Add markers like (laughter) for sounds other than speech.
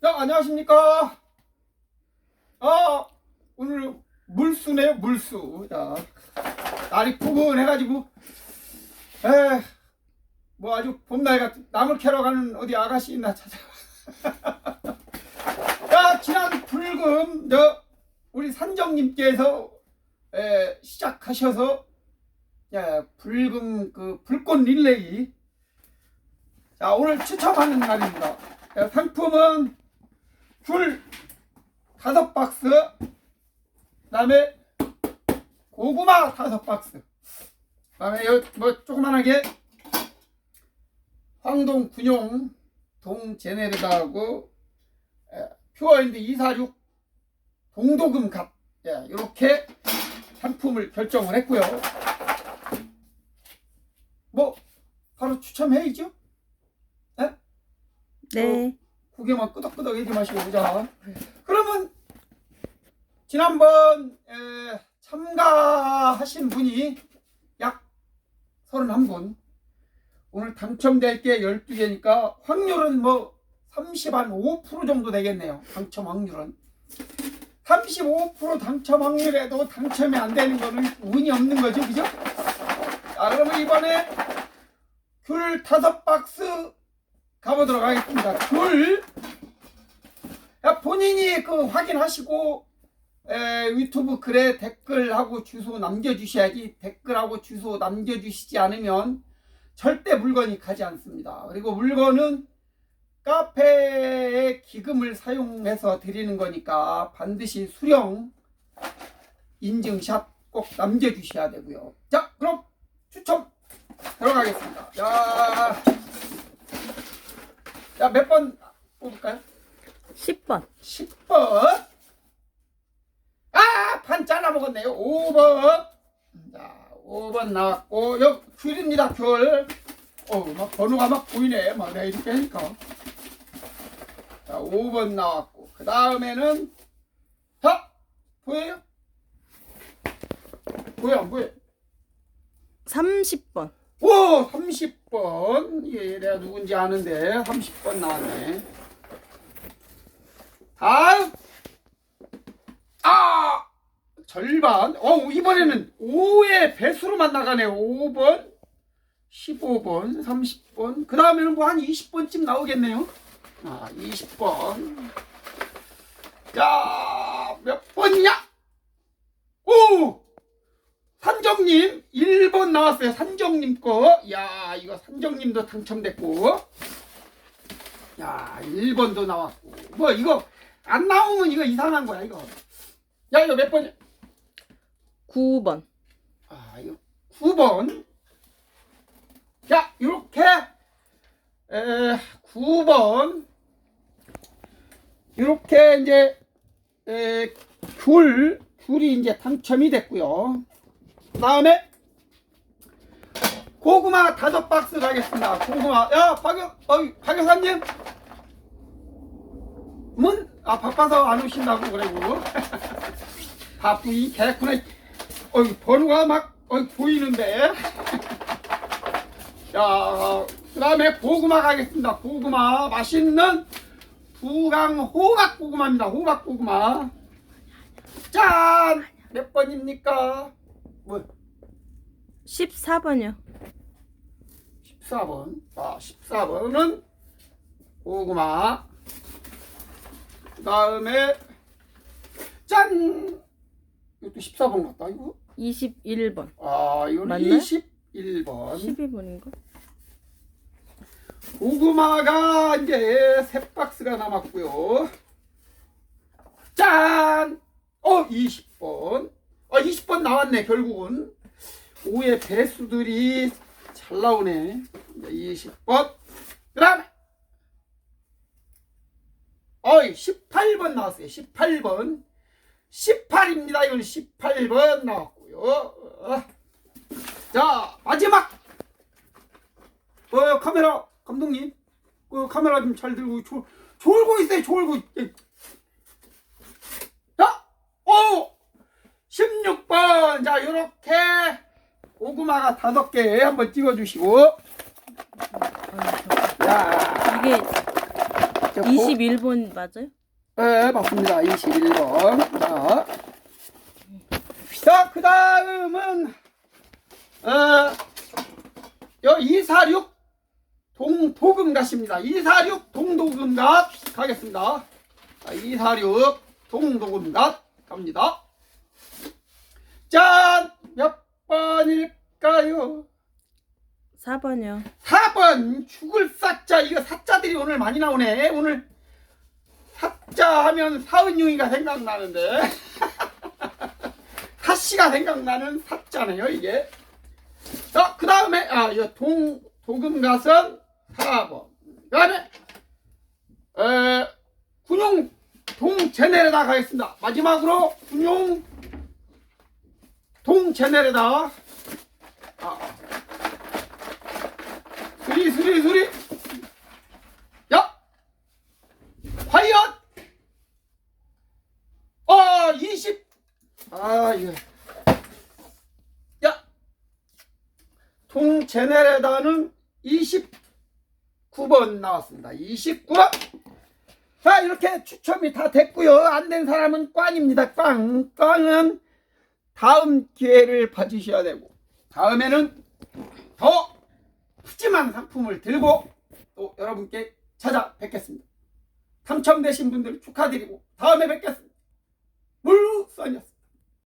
자, 안녕하십니까? 아, 오늘 물수네요, 물수. 자, 날이 푸근해가지고, 에, 뭐 아주 봄날 같은, 나물 캐러 가는 어디 아가씨 있나 찾아. (laughs) 자, 지난 불금, 저, 우리 산정님께서, 에, 시작하셔서, 야, 불금, 그, 불꽃 릴레이. 자, 오늘 추첨하는 날입니다. 자, 상품은 귤 다섯 박스, 그다음에 고구마 다섯 박스, 그다음에 여, 뭐 조그만하게 황동 군용 동제네르다하고 에, 퓨어인드 246 동도금 값 예, 이렇게 상품을 결정을 했고요. 뭐 바로 추첨해야죠. 네. 고개만 끄덕끄덕 하지 마시고 보자. 그러면 지난번 에, 참가하신 분이 약 31분. 오늘 당첨될 게 12개니까 확률은 뭐 30, 한 5% 정도 되겠네요. 당첨 확률은. 35% 당첨 확률에도 당첨이 안 되는 거는 운이 없는 거죠. 그죠? 자, 그러면 이번에 귤 다섯 박스 가보도록 하겠습니다. 귤. 야, 본인이 그 확인하시고 에, 유튜브 글에 댓글하고 주소 남겨주셔야지 댓글하고 주소 남겨주시지 않으면 절대 물건이 가지 않습니다. 그리고 물건은 카페의 기금을 사용해서 드리는 거니까 반드시 수령 인증샷 꼭 남겨주셔야 되고요. 자, 그럼 추첨 들어가겠습니다. 자, 자, 몇 번 뽑을까요? 10번. 10번. 아, 반 잘라 먹었네요. 5번. 자, 5번 나왔고, 여 귤입니다, 귤. 어, 막 번호가 막 보이네. 막 내가 이렇게 하니까. 자, 5번 나왔고, 그 다음에는, 자, 보여요? 보여, 안 보여? 30번. 오, 30번. 예, 내가 누군지 아는데, 30번 나왔네. 다음. 아! 절반. 어, 이번에는 5의 배수로만 나가네요. 5번, 15번, 30번. 그 다음에는 뭐 한 20번쯤 나오겠네요. 아, 20번. 자, 몇 번이냐? 오! 산정님 1번 나왔어요. 산정님 거. 야, 이거 산정님도 당첨됐고. 야, 1번도 나왔고. 뭐 이거 안 나오면 이거 이상한 거야, 이거. 야, 이거 몇 번이야? 9번. 아, 이거 9번. 자, 요렇게 에, 9번. 요렇게 이제 에, 귤, 귤이 이제 당첨이 됐고요. 다음에 고구마 다섯 박스 가겠습니다. 고구마. 야, 박여, 어, 박여사님. 문? 아, 바빠서 안 오신다고 그래고. (laughs) 바쁘이 개구나. 어이, 번호가 막, 어이, 보이는데. (laughs) 자, 그 다음에 고구마 가겠습니다. 고구마. 맛있는 부강 호박 고구마입니다. 호박 고구마. 짠! 몇 번입니까? 뭐, 14번이요. 14번. 자, 14번은 고구마. 그 다음에, 짠! 이것도 14번 같다, 이거? 21번. 아, 이거는 맞나요? 21번. 12번인가? 고구마가 이제 세 박스가 남았고요. 짠! 어, 20번. 아, 20번 나왔네, 결국은. 5의 배수들이 잘 나오네. 이제 20번. 그 다음에, 어이, 18번 나왔어요. 18번. 18입니다. 이건 18번 나왔고요. 어. 자, 마지막! 어, 카메라 감독님, 그 카메라 좀 잘 들고 졸, 졸고 있어요. 졸고. 있- 자, 오, 16번. 자, 요렇게 고구마가 다섯 개 한번 찍어주시고. 자, 이게 됐고. 21번 맞아요? 네, 맞습니다. 21번. 자, 자, 그 다음은, 어, 여 246 동도금갓입니다. 246 동도금갓 가겠습니다. 자, 246 동도금갓 갑니다. 짠! 몇 번일까요? 4번이요. 4번! 죽을 사자. 이거 사자들이 오늘 많이 나오네. 오늘 사자 하면 사은용이가 생각나는데. (laughs) 사씨가 생각나는 사자네요 이게. 자 그 다음에 아 이거 동 도금가선 4번. 그 다음에 에 군용 동제네레다 가겠습니다. 마지막으로 군용 동제네레다 수리 수리 수리. 야! 과연? 아 20. 아 이거. 야! 통제네레다는 29번 나왔습니다. 29번. 자 이렇게 추첨이 다 됐고요. 안 된 사람은 꽝입니다. 꽝. 꽝은 다음 기회를 봐주셔야 되고 다음에는 더 푸짐한 상품을 들고 또 여러분께 찾아뵙겠습니다. 당첨되신 분들 축하드리고 다음에 뵙겠습니다. 물선이었습니다.